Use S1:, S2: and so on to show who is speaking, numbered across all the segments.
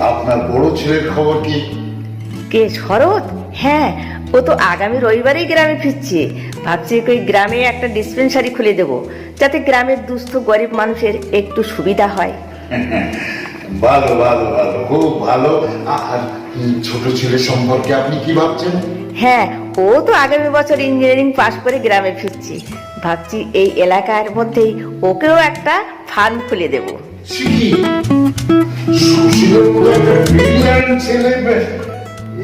S1: আপনার বড় ছেলের খবর কি?
S2: কে শরৎ? হ্যাঁ ও তো আগামী রবিবারেই গ্রামে ফিরছে। ভাবছি ওই গ্রামে একটা ডিসপেন্সারি খুলে দেব যাতে গ্রামের দুস্থ গরিব মানুষের একটু সুবিধা হয়।
S1: ভালো ভালো ভালো খুব ভালো। আর ছোট ছেলে সম্পর্কে আপনি কি ভাবছেন?
S2: হ্যাঁ ও তো আগামী বছর ইঞ্জিনিয়ারিং পাশ করে গ্রামে ফিরছে। ভাবছি এই এলাকার মধ্যেই ওকেও একটা ফার্ম খুলে দেব।
S1: Brilliant ছেলে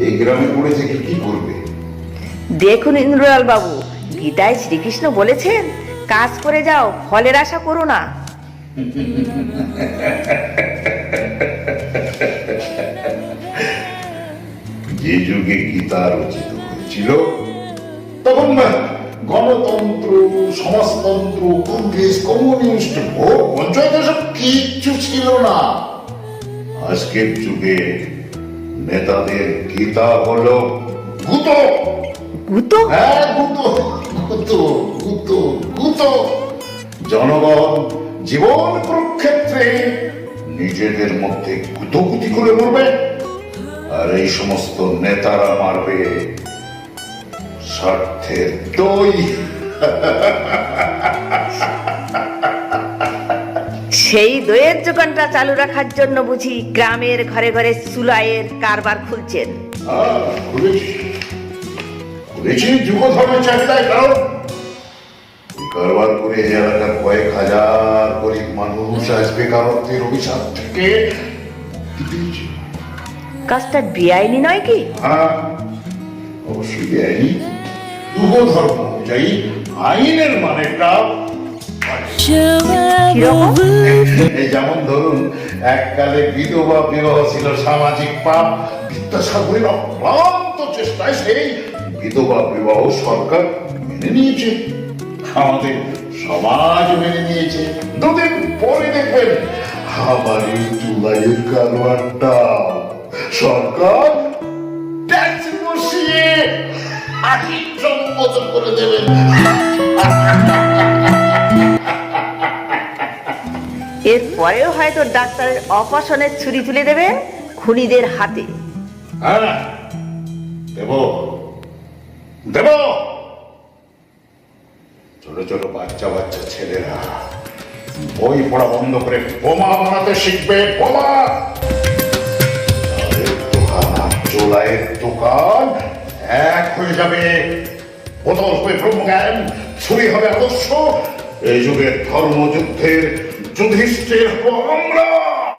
S1: এই গ্রামে পড়ে কি করবে?
S2: দেখুন ইন্দ্রলাল বাবু গীতায় শ্রীকৃষ্ণ বলেছেন কাজ করে যাও ফলের আশা করো না।
S1: যে যুগে গীতা রচিত হয়েছিল তখন না গণতন্ত্র সমাজতন্ত্র কংগ্রেস কমিউনিস্ট ভোট পঞ্চায়েত সব কিচ্ছু ছিল না। আজকের যুগে নেতাদের গীতা হলো গুতো।
S2: গুতো?
S1: হ্যাঁ গুতো। গুতো গুতো গুতো। জনগণ জীবন কুরুক্ষেত্রে নিজেদের মধ্যে গুতোগুতি করে মরবে। আর এই সমস্ত নেতারা মারবে স্বার্থের দই।
S2: সেই দইয়ের দোকানটা চালু রাখার জন্য বুঝি গ্রামের ঘরে ঘরে চুলাইয়ের কারবার খুলছেন।
S1: খুলেছি খুলেছি চাহিদায় কারণ কারবার করে এলাকার কয়েক হাজার গরিব মানুষ আজ বেকারত্বের অভিশাপ থেকে
S2: কাজটা বেআইনি নয় কি?
S1: হ্যাঁ অবশ্যই ধর্ম অনুযায়ী আইনের মানেটা যেমন ধরুন, এককালে বিধবা বিবাহ ছিল, সামাজিক পাপ, বিদ্যাসাগরের অক্লান্ত চেষ্টায় সেই বিধবা বিবাহ সরকার মেনে নিয়েছে। আমাদের সমাজ মেনে নিয়েছে। দুদিন পরে দেখবেন, আবার এই জুলাইয়ের কারবারটা সরকার ট্যাক্স বসিয়ে আইন সম্মত করে দেবেন।
S2: এরপরেও হয়তো ডাক্তারের অপারেশনের ছুরি তুলে দেবে খুনিদের হাতে।
S1: হ্যাঁ দেব। দেব! ছোট ছোট বাচ্চা বাচ্চা, ছেলেরা। বই পড়া বন্ধ করে বোমা বানাতে শিখবে, বোমা! চালের দোকান এক হয়ে যাবে। বোতল হবে ব্রহ্মজ্ঞান, ছুরি হবে আদর্শ। এই যুগের ধর্মযুদ্ধের যুধিষ্ঠির হব আমরা